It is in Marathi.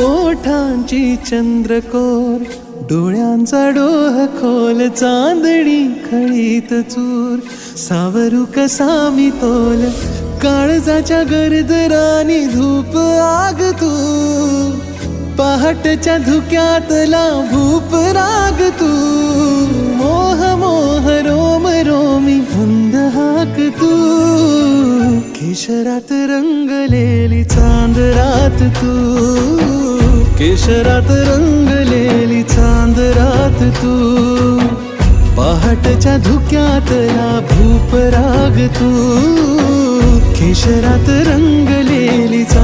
ओठांची चंद्रकोर डोळ्यांचा डोह खोल चांदणी खळीत चूर. सावरू कसा मी तोल काळजाच्या गरजरानी धूप आग तू. पहाटच्या धुक्यातला भूप राग तू. मोह मोह रोम रोमी मंद हाक तू. केशरात रंगलेली चांद रात तू. केशरात रंगलेली चांद रात तू. पहाटच्या धुक्यातला भूप राग तू. केशरात रंगलेली चांद